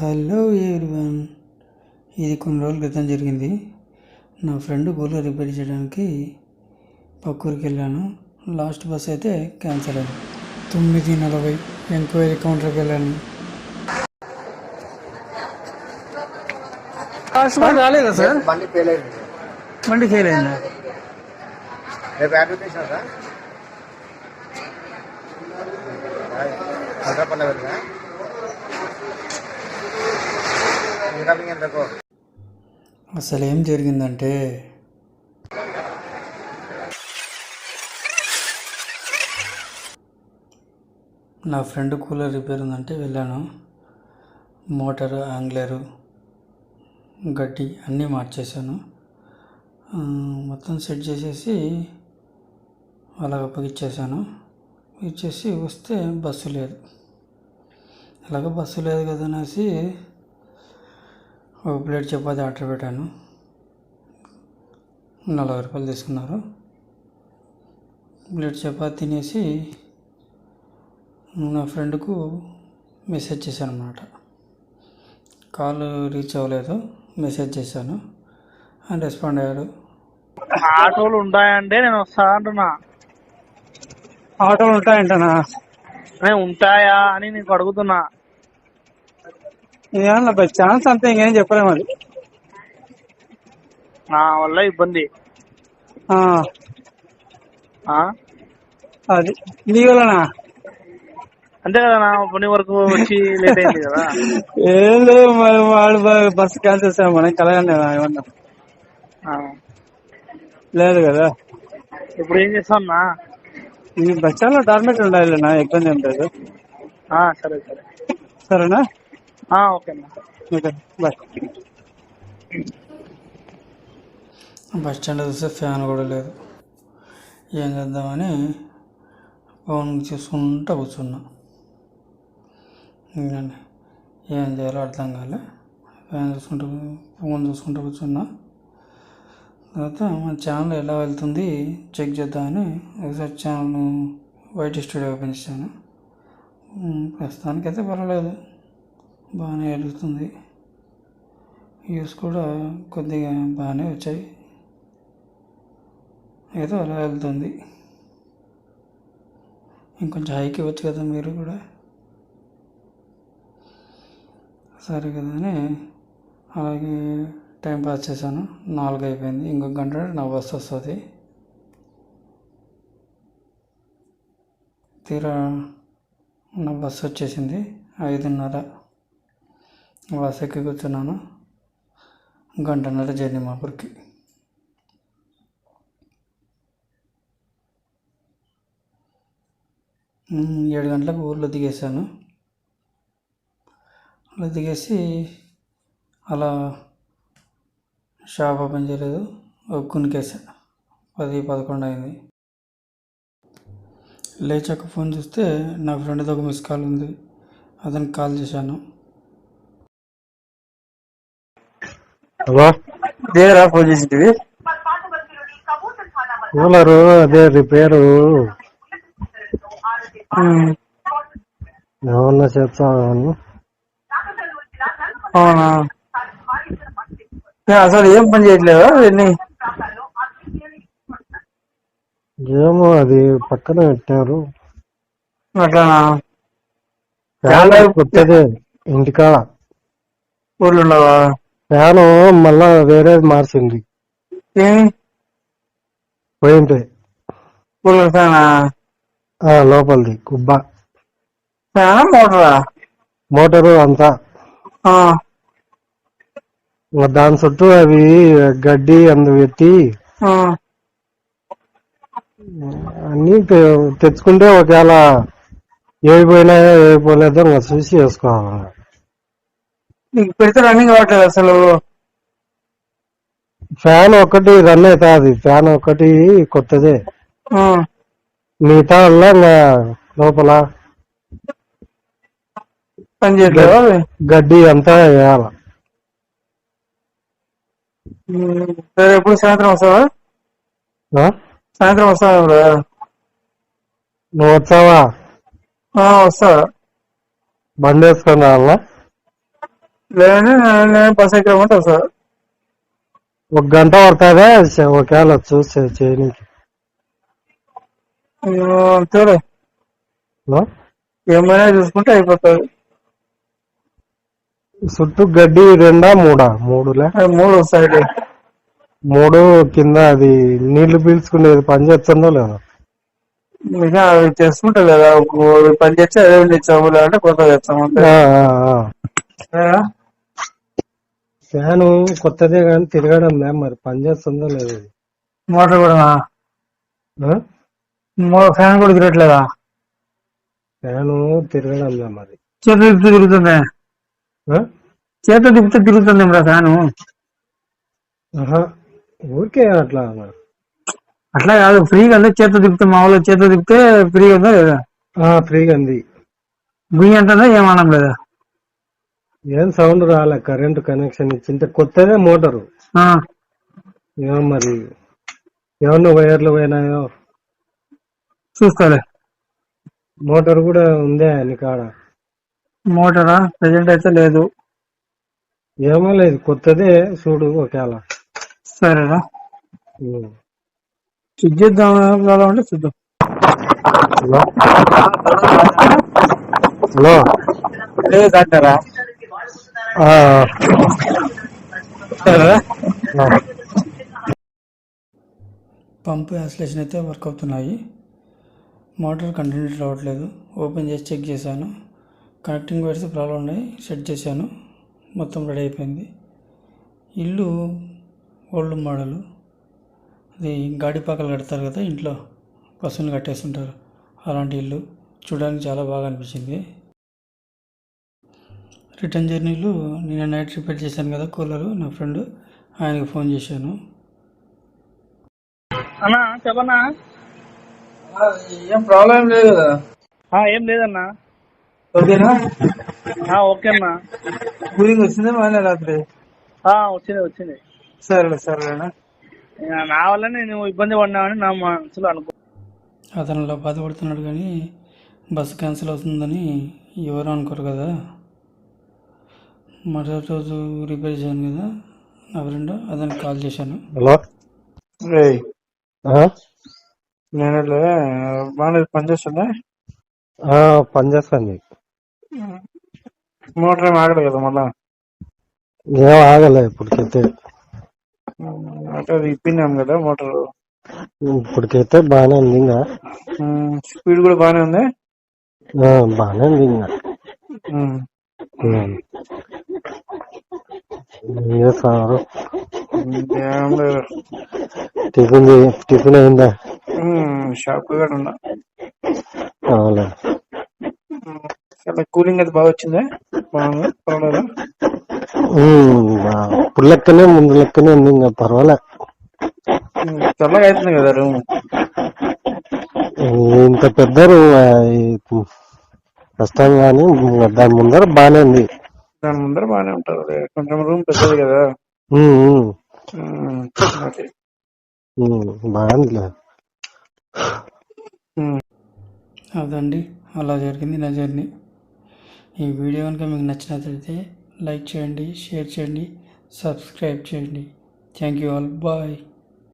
Hello everyone. ఇది కొన్ని రోజుల క్రితం జరిగింది. నా ఫ్రెండ్ కూలర్ రిపేర్ చేయడానికి పక్కూరికి వెళ్ళాను. లాస్ట్ బస్ అయితే క్యాన్సిల్ అయింది. తొమ్మిది నలభై ఎంక్వైరీ కౌంటర్కి వెళ్ళాను. రాలేదా సార్? బండి ఫెయిల్ అయింది. బండి ఫెయిల్ అయిందా? రేపు అడ్వర్టైజ్ అసలు ఏం జరిగిందంటే నా ఫ్రెండ్ కూలర్ రిపేర్ ఉందంటే వెళ్ళాను. మోటార్ ఆంగ్లరు గడ్డి అన్నీ మార్చేశాను. మొత్తం సెట్ చేసేసి అలాగ అప్పగిచ్చేసాను ఇచ్చేసి వస్తే బస్సు లేదు. అలాగ బస్సు లేదు కదా అనేసి ఒక ప్లేట్ చపాతి ఆర్డర్ పెట్టాను. నలభై రూపాయలు తీసుకున్నారు. ప్లేట్ చపాతి తినేసి నా ఫ్రెండ్కు మెసేజ్ చేశాను అనమాట కాల్ రీచ్ అవ్వలేదు మెసేజ్ చేశాను. అని రెస్పాండ్ అయ్యాడు. ఆటోలు ఉంటాయంటే నేను వస్తా అంటున్నా. ఆటోలు ఉంటాయంటనా? నేను ఉంటాయా అని నీకు అడుగుతున్నా. ఏమన్నా బై ఛాన్స్ అంతే ఇంకేం చెప్పలేము అది నా వల్ల ఇబ్బంది. ఆ. అది నీ వలనా అంతే కదా నా పని వరకు వచ్చి లేట్ అయింది కదా. ఏం లేదు మరి వాడు బ- బస్సు క్యాన్సిల్ చేసాం మనం కలగండి ఏమన్నా. ఆ. లేదు కదా. ఇప్పుడు ఏం చేస్తావున్నా ఈ బస్ స్టాండ్లో డార్మెంట్ ఉండాలి నా ఇబ్బంది ఏం లేదు. ఆ, సరే సరే. సరేనా? ఆ, ఓకే అన్న ఓకే బాయ్. బస్ స్టాండ్ చూస్తే ఫ్యాన్ కూడా లేదు. ఏం చేద్దామని ఫోన్ చూసుకుంటూ కూర్చున్నా. ఏం చేయాలో అర్థం కాలే. ఫ్యాన్ చూసుకుంటూ ఫోన్ చూసుకుంటూ కూర్చున్నా. తర్వాత మన ఛానల్ ఎలా వెళ్తుంది చెక్ చేద్దామని ఒకసారి ఛానల్ వైట్ స్టూడియో ఓపెన్ చేశాను. ప్రస్తుతానికైతే పర్వాలేదు. బాగానే వెళ్తుంది వ్యూస్ కూడా కొద్దిగా బాగానే వచ్చాయి. ఏదో అలా వెళ్తుంది. ఇంకొంచెం హైకి ఇవ్వచ్చు కదా మీరు కూడా. సరే కదా అని అలాగే టైం పాస్ చేశాను. నాలుగు అయిపోయింది. ఇంకొక గంట నా బస్సు వస్తుంది. తీరా నా బస్సు వచ్చేసింది ఐదున్నర. వాస ఎక్కి కూర్చున్నాను. గంటన్నర జర్నీ మాపూర్కి ఏడు గంటలకు ఊర్లో దిగేశాను. అలా దిగేసి అలా షాప్ ఓపెన్ చేయలేదు. ఒక్కునికేసా పది పదకొండు అయింది. లేచాక ఫోన్ చూస్తే నా ఫ్రెండ్ది ఒక మిస్ కాల్ ఉంది. అతనికి కాల్ చేశాను. దేరా ఫోన్ చేసింటివి. కూలరు అదే రిపేరు. ఏమన్నా చెప్తాను అవునా? అసలు ఏం పని చేయట్లేదా ఇవన్నీ ఏమో అది పక్కన పెట్టారు. అట్లానా? కొత్తదే ఇంటికాడ. ఊర్లో ఉండవా? ఫ్యాను మళ్ళా వేరేది మార్చింది. ఫ్యానా? ఆ లోపలిది కుబ్బ. ఫ్యానా మోటరా? మోటారు అంతా. దాని చుట్టూ అవి గడ్డి అందు పెట్టి. అన్ని తెచ్చుకుంటే ఒకవేళ ఏవి పోయినాయో ఏవి పోలేదో చూసి వేసుకోవాలి. నీకు పెడితే రన్నింగ్ అవ్వట్లేదు అసలు. ఫ్యాన్ ఒకటి రన్ అవుతుంది ఫ్యాన్ ఒకటి కొత్తదే. మిగతా వల్ల లోపల పని చేయట్లేదా? గడ్డి అంతా వేయాల. సరే ఎప్పుడు సాయంత్రం వస్తావా? సాయంత్రం వస్తావా నువ్వు వచ్చావా? ఆ, వస్తా. బండి వేసుకొని రావాలా? లేదంటే నేను బస్ ఎక్కమంటే వస్తా ఒక గంట పడుతుందా ఒకవేళ చూసి చేయనీకి. చూడు. ఆ? ఏమైనా చూసుకుంటే అయిపోతుంది. చుట్టూ గడ్డి రెండా మూడా? మూడులే. అది మూడు సైడ్ మూడు కింద అది నీళ్ళు పీల్చుకునేది పని చేస్తుందో లేదో. అవి చేసుకుంటా లేదా పని చేస్తే అదే ఇచ్చాము లేదంటే కొత్త అంతే? ఫ్యాను కొత్తదే కానీ తిరగడం లే మరి పని చేస్తుందో లేదో ఇది. మోటార్ కూడా ఫ్యాన్ కూడా తిరగట్లేదా? ఫ్యాను తిరగడం లే మరి? చేత తిప్పుతూ తిరుగుతుంది? చేత తిప్పుతూ తిరుగుతుంది మరి ఫ్యాను. ఊరికే అట్లా. అట్లా కాదు ఫ్రీగా ఉంది. చేత తిప్పితే మామూలుగా చేత తిప్పితే ఫ్రీగా ఉందా లేదా? ఫ్రీగా ఉంది. గుయ్యి అంటుందా? ఏమనం లేదా? ఏం సౌండ్ రాలే కరెంట్ కనెక్షన్ ఇచ్చింటే కొత్తదే మోటారు. ఏమో మరి ఏమన్నా వైర్లు పోయినాయో. చూసుకోలే మోటార్ కూడా ఉందే నీ కాడ. మోటారా? ప్రజెంట్ అయితే లేదు. ఏమో లేదు కొత్తదే చూడు ఒకవేళ. సరేనా. చెక్ చేద్దాం ఉంటే చూద్దాం. హలో. హలో. లేదంటారా? ఆ, సరే ఆ. పంప్ యాన్స్లేషన్ అయితే వర్క్ అవుతున్నాయి. మోటార్ కంటిన్యూ రావట్లేదు. ఓపెన్ చేసి చెక్ చేశాను. కనెక్టింగ్ వైర్స్ ప్రాబ్లం ఉన్నాయి. సెట్ చేశాను. మొత్తం రెడీ అయిపోయింది. ఇల్లు ఓల్డ్ మోడల్. అది గాడిపాకలు కడతారు కదా ఇంట్లో. పశువులు కట్టేస్తుంటారు. అలాంటి ఇల్లు చూడడానికి చాలా బాగా అనిపించింది. రిటర్న్ జర్నీలో నేను నైట్ రిపేర్ చేశాను కదా కూలరు నా ఫ్రెండ్ ఆయనకి ఫోన్ చేశాను. అన్నా చెప్పన్నా? ఏం ప్రాబ్లం లేదు. కదా ఆ, ఏం లేదన్నా. ఓకేనా? అన్నా. కూలింగ్ వచ్చిందా మానే రాత్రి? ఆ, వచ్చింది వచ్చింది. సరేలే సరేలేనా? ఇక నా వల్ల నేను ఇబ్బంది పడినామని నా మనసులో అనుకో అతను అలా బాధపడుతున్నాడు కానీ బస్సు క్యాన్సిల్ అవుతుందని ఎవరు అనుకోరు కదా. మరుసటి రోజు రిపేర్ చేశాను కదా నా ఫ్రెండ్ అతనికి కాల్ చేశాను. హలో? ఆ? నేను బాగా పనిచేస్తుందా ఆ, పని చేస్తుంది మోటార్ ఏమి ఆగదు కదా మళ్ళా? ఏం ఆగలే ఇప్పటికైతే. అంటే అది ఇప్పినాం కదా మోటార్. ఇప్పటికైతే బాగానే ఉంది ఇంకా స్పీడ్ కూడా బాగానే ఉంది? ఆ, బాగానే ఉంది ఇంకా. ఏం చేస్తున్నారు ఏం లేదు టిఫిన్ టిఫిన్ అయిందా? షాప్ కూడా ఉన్నా అవునా? చాలా కూలింగ్ అయితే బాగా వచ్చిందా? బాగుంది? పర్వాలేదు? ఇప్పుడు లెక్కనే ముందు లెక్కనే ఉంది ఇంకా పర్వాలే. చల్లగా అవుతుంది కదా రూమ్. ఇంత పెద్ద రూమ్, కష్టం కానీ దాని ముందర బాగానే ఉంది. దాని ముందర బాగానే ఉంటారు కొంచెం రూమ్ పెద్దది కదా. బాగుందిలే. అదండి. అలా జరిగింది నా జర్నీ ఈ వీడియో కనుక మీకు నచ్చినట్లయితే లైక్ చేయండి షేర్ చేయండి సబ్స్క్రైబ్ చేయండి. Thank you all. బాయ్.